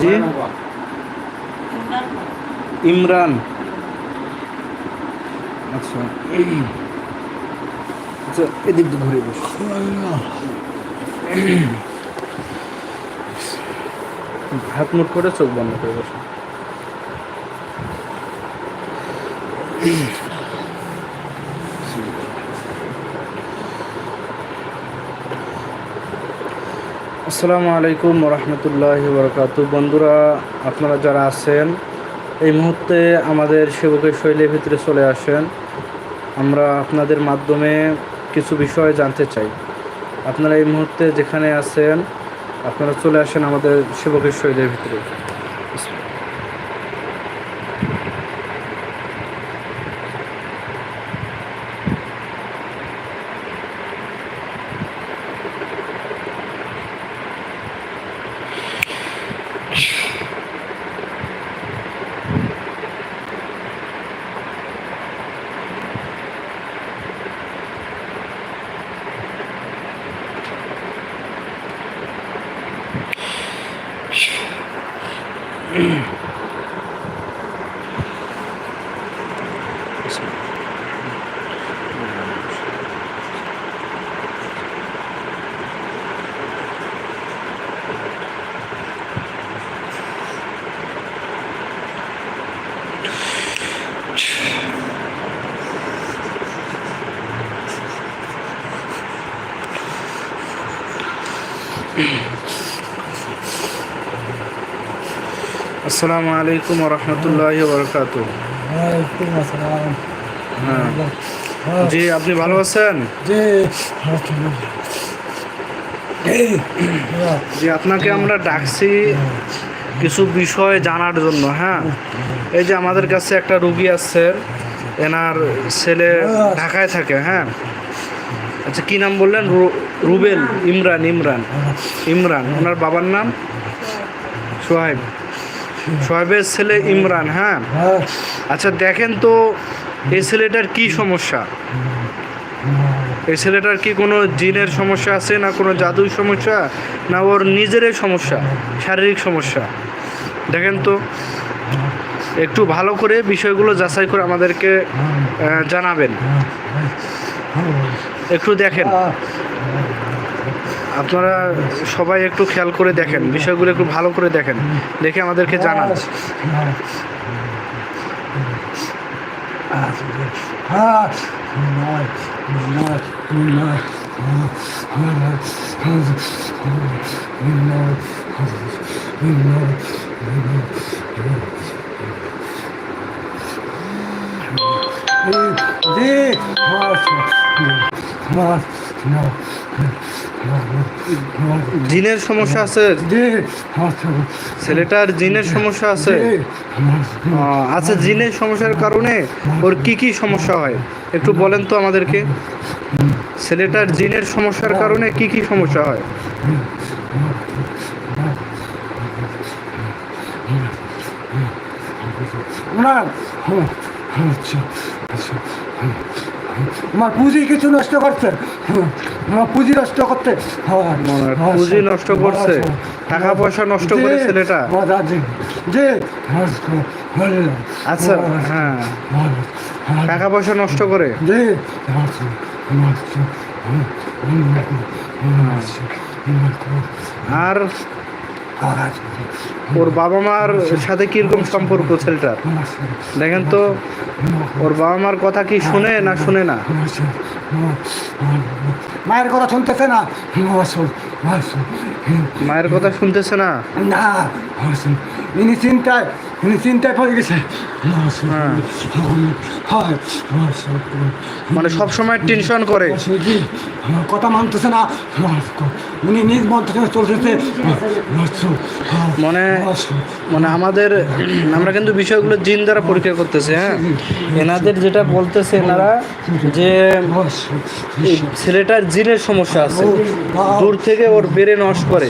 জি? ইমরান। আচ্ছা। আচ্ছা এদিক ঘুরে বস। হাত মুট করে চোখ বন্ধ করে বসো। আসসালামু আলাইকুম রহমতুল্লাহ বরকাত বন্ধুরা, আপনারা যারা আছেন, এই মুহূর্তে আমাদের সেবকের শৈলীর ভিতরে চলে আসেন। আমরা আপনাদের মাধ্যমে কিছু বিষয় জানতে চাই। আপনারা এই মুহূর্তে যেখানে আছেন, আপনারা চলে আসেন আমাদের সেবকের শৈলীর ভিতরে। আসসালামু আলাইকুম রহমতুল্লাহ বরকাত হ্যাঁ। জি আপনি ভালো আছেন? জি জি আপনাকে আমরা ডাকছি কিছু বিষয় জানার জন্য হ্যাঁ? এই যে আমাদের কাছে একটা রুগী আছে এনার ছেলে ঢাকায় থাকে হ্যাঁ? আচ্ছা কি নাম বললেন? রুবেল ইমরান ইমরান। ইমরান ওনার বাবার নাম? সোহাইব। সোহাইবের ছেলে ইমরান হ্যাঁ? আচ্ছা দেখেন তো এই ছেলেটার কি সমস্যা? এই ছেলেটার কি কোনো জিনের সমস্যা আছে না কোনো জাদুর সমস্যা? না ওর নিজেরই সমস্যা শারীরিক সমস্যা? দেখেন তো একটু ভালো করে বিষয়গুলো যাচাই করে আমাদেরকে জানাবেন। একটু দেখেন। আপনারা সবাই একটু খেয়াল করে দেখেন বিষয়গুলো একটু ভালো করে দেখেন দেখে আমাদেরকে জানান জি জিনের সমস্যা আছে? ছেলেটার জিনের সমস্যা আছে? আচ্ছা জিনের সমস্যার কারণে ওর কি কি সমস্যা হয়? একটু বলেন তো আমাদেরকে। ছেলেটার জিনের সমস্যার কারণে কি কি সমস্যা হয়? ওনার আমার পুঁজি কিছু নষ্ট করছে। আমার পুঁজি নষ্ট করতে পুঁজি নষ্ট করছে। টাকা পয়সা নষ্ট করে ছেলেটা যে আচ্ছা হ্যাঁ। টাকা পয়সা নষ্ট করে। জি। আর ওর বাবা মার সাথে কীরকম সম্পর্ক ছেলেটার? দেখেন তো ওর বাবা মার কথা কি শুনে না শুনে না? মায়ের কথা শুনতেছে না? মায়ের কথা শুনতেছে না? না ইনি চিন্তায় চিন্তায় পড়ে গেছে। হ্যাঁ। মানে সব সময় টেনশন করে। কথা মানতেছে না। উনি নিজ মন থেকে চলতেছে। মানে মানে আমাদের আমরা কিন্তু বিষয়গুলো জিন দ্বারা পরীক্ষা করতেছি হ্যাঁ? এনাদের যেটা বলতেছে এনারা যে ছেলেটার জিনের সমস্যা আছে। দূর থেকে ওর বেড়ে নষ্ট করে।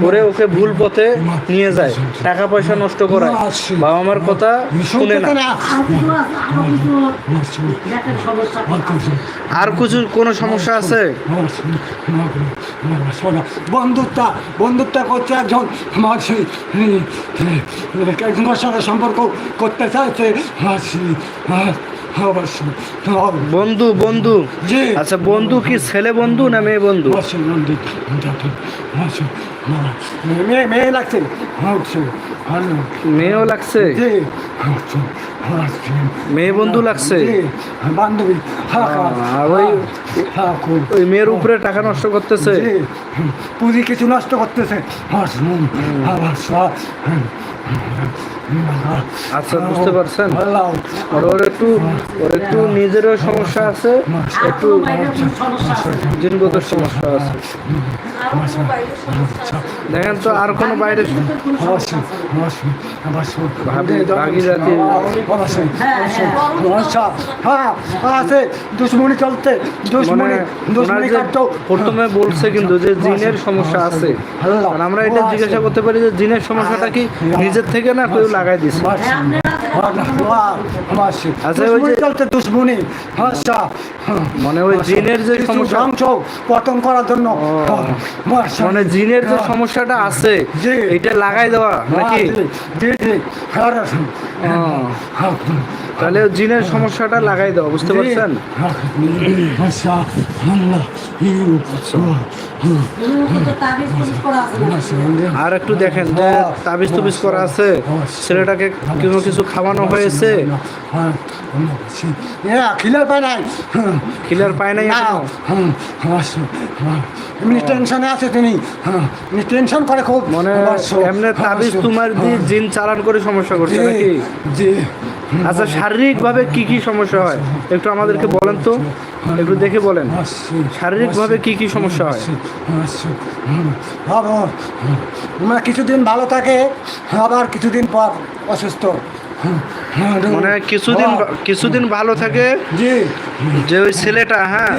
করে ওকে ভুল পথে নিয়ে যায়। টাকা পয়সা নষ্ট করায়। বাবা মার কথা শুনে না। আর কিছু কোনো সমস্যা আছে? বন্ধুত্ব বন্ধুত্ব করছে একজন একজনের সাথে সম্পর্ক করতে চাইছে অবশ্যই বন্ধু বন্ধু। জি। আচ্ছা বন্ধু কি ছেলে বন্ধু না মেয়ে বন্ধু? অবশ্যই বন্ধু। মেয়ে মেয়ে লাগছে। মেয়েও লাগছে? মেয়ে বন্ধু লাগছে? বান্ধবী। হ্যাঁ ওই- ওই মেয়ের উপরে টাকা নষ্ট করতেছে? পুঁজি কিছু নষ্ট করতেছে। আচ্ছা বুঝতে পারছেন? আর ওর একটু ওর একটু নিজেরও সমস্যা আছে, একটু জিনগত সমস্যা আছে। দেখেন তো, আর কোনো বাইরে চলতে মানে প্রথমে বলছে কিন্তু যে জিনের সমস্যা আছে। আমরা এটা জিজ্ঞাসা করতে পারি যে জিনের সমস্যাটা কি নিজের থেকে না কেউ লাগাই দিছে। আচ্ছা, ওই যে- দুশ্মনী আচ্ছা মানে ওই জিনের যে সমস্যা ধ্বংস পতন করার জন্য। আচ্ছা। মানে জিনের যে সমস্যাটা আছে। এটা লাগাই দেওয়া নাকি? হ্যাঁ তাহলে জিনের সমস্যাটা লাগাই দেওয়া বুঝতে পারছেন? আচ্ছা। আর একটু দেখেন তাবিজ তুবিজ করা আছে? ছেলেটাকে কোনো কিছু খাওয়ানো হয়েছে? খিলার পায় নাই। ক্লিয়ার পায় নাই? এমনি টেনশনে আছে তিনি হ্যাঁ, এমনি টেনশন করে খুব। মানে এমনি তাবিজ তোমার দিয়ে জিন চালান করে সমস্যা করছে নাকি? আচ্ছা শারীরিক ভাবে কি কি সমস্যা হয়? একটু আমাদেরকে বলেন তো। একটু দেখে বলেন। শারীরিকভাবে কি কি সমস্যা হয়? মানে কিছুদিন ভালো থাকে আবার কিছুদিন পর অসুস্থ। মানে কিছুদিন কিছুদিন ভালো থাকে যে ওই ছেলেটা হ্যাঁ।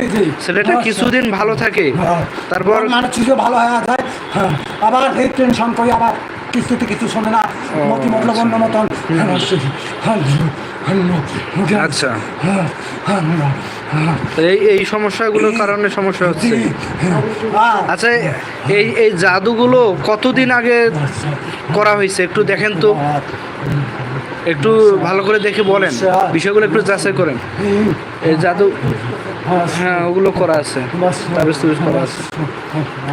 ছেলেটা কিছুদিন ভালো থাকে হ্যাঁ। তারপর মানে চুজো ভালো হয়ে যায় হ্যাঁ। আবার এই টেনশন করে আবার কিছুতে কিছু শোনে না মতি মতলব অন্য মতন। আচ্ছা এই এই সমস্যাগুলোর কারণে সমস্যা হচ্ছে আচ্ছা এই এই জাদুগুলো কতদিন আগে করা হয়েছে একটু দেখেন তো একটু ভালো করে দেখে বলেন বিষয়গুলো একটু যাচাই করেন এই জাদু হ্যাঁ ওগুলো করা আছে তাবিজ করা আছে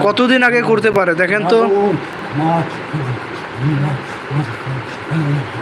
কতদিন আগে করতে পারে দেখেন তো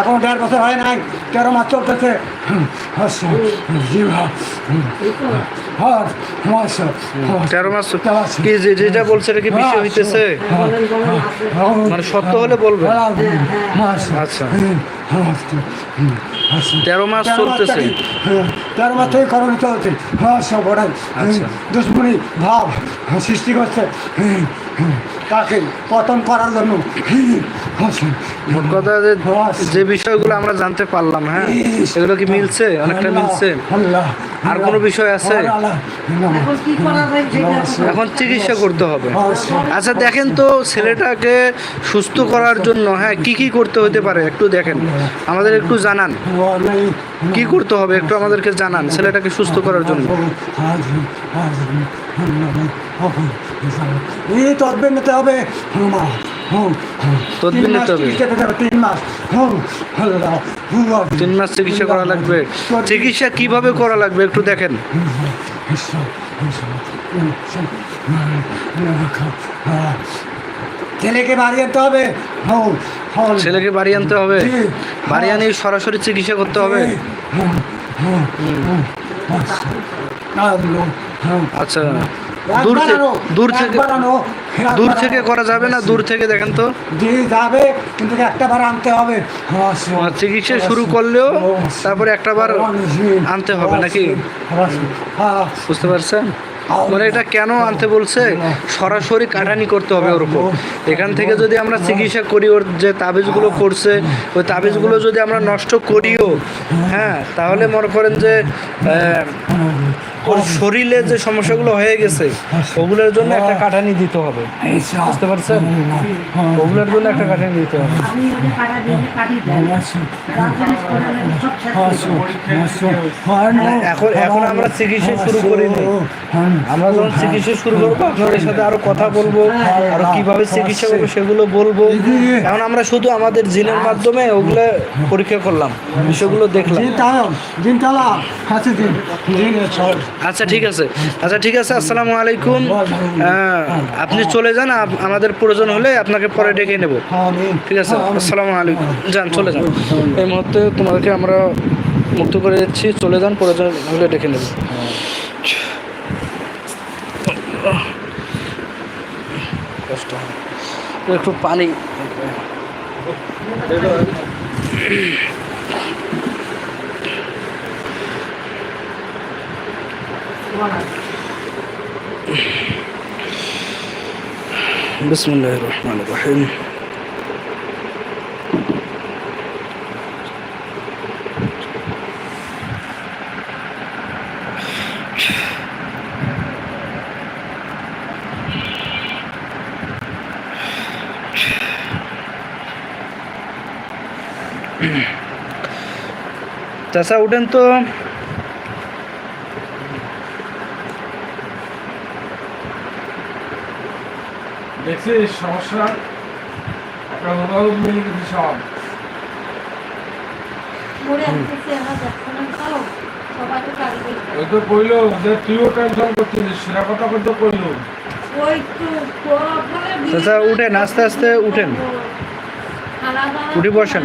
এখন দেড় বছর হয় নাই তেরো মাস চলতেছে। তেরো মাস কি যে যেটা বলছে এটা কি বিষয় হইতেছে? মানে সত্য হলে বলবেন। আচ্ছা। তেরো মাস চলতেছে। তেরো মাস থেকে করোনা চলছে। হ্যাঁ সব আচ্ছা। দুশ্মনী ভাব সৃষ্টি করছে। তাকে পতন করার জন্য। কথা যে যে বিষয়গুলো আমরা জানতে পারলাম হ্যাঁ? এগুলো কি মিলছে? অনেকটা মিলছে। আর কোনো বিষয় আছে? এখন চিকিৎসা করতে হবে। আচ্ছা দেখেন তো ছেলেটাকে সুস্থ করার জন্য হ্যাঁ কি কি করতে হতে পারে? একটু দেখেন। আমাদের একটু জানান। কি করতে হবে? একটু আমাদেরকে জানান ছেলেটাকে সুস্থ করার জন্য। এই তদবির নিতে হবে তদবির নিতে হবে। তিন মাস তিন মাস চিকিৎসা করা লাগবে। চিকিৎসা কীভাবে করা লাগবে একটু দেখেন। ছেলেকে বাড়ি আনতে হবে। ছেলেকে বাড়ি আনতে হবে। বাড়ি আনি সরাসরি চিকিৎসা করতে হবে। আচ্ছা দূর থেকে দূর থেকে দূর থেকে করা যাবে না? দূর থেকে দেখেন তো। জি যাবে কিন্তু একটা বার আনতে হবে। চিকিৎসা শুরু করলেও তারপরে একটা বার আনতে হবে নাকি? বুঝতে পারছেন? মানে এটা কেন আনতে বলছে? সরাসরি কাটানি করতে হবে ওর উপর। এখান থেকে যদি আমরা চিকিৎসা করি, ওর যে তাবিজগুলো করছে ওই তাবিজগুলো যদি আমরা নষ্ট করিও হ্যাঁ তাহলে মনে করেন যে ওর শরীরে যে সমস্যাগুলো হয়ে গেছে, ওগুলোর জন্য একটা কাটানি দিতে হবে। বুঝতে পারছেন? ওগুলোর জন্য একটা কাটানি দিতে হবে। এখন এখন আমরা চিকিৎসা শুরু করিনি। আমরা যখন চিকিৎসা শুরু করব আপনাদের সাথে আরও কথা বলব আর কীভাবে চিকিৎসা করব সেগুলো বলব। এখন আমরা শুধু আমাদের জিনের মাধ্যমে ওগুলো পরীক্ষা করলাম বিষয়গুলো দেখলাম। আচ্ছা ঠিক আছে। আচ্ছা ঠিক আছে আসসালামু আলাইকুম। হ্যাঁ, আপনি চলে যান আমাদের প্রয়োজন হলে আপনাকে পরে ডেকে নেব। ঠিক আছে আসসালামু আলাইকুম। যান চলে যান। এই মুহূর্তে তোমাদেরকে আমরা মুক্ত করে দিচ্ছি চলে যান প্রয়োজন হলে ডেকে নেব। কষ্ট হয়। একটু পানি بسم الله الرحمن الرحيم চাচা উঠেন তো। দেখছিস সমস্যা। একটা হুবাহুব মিলে গেছে সব। ওই তো কইলো যে তুইও টেনশন করছিস সেটা কথা কিন্তু কইলো। ওই তো পরে বিয়ে চাচা, উঠেন, আস্তে আস্তে উঠেন। উঠে বসেন।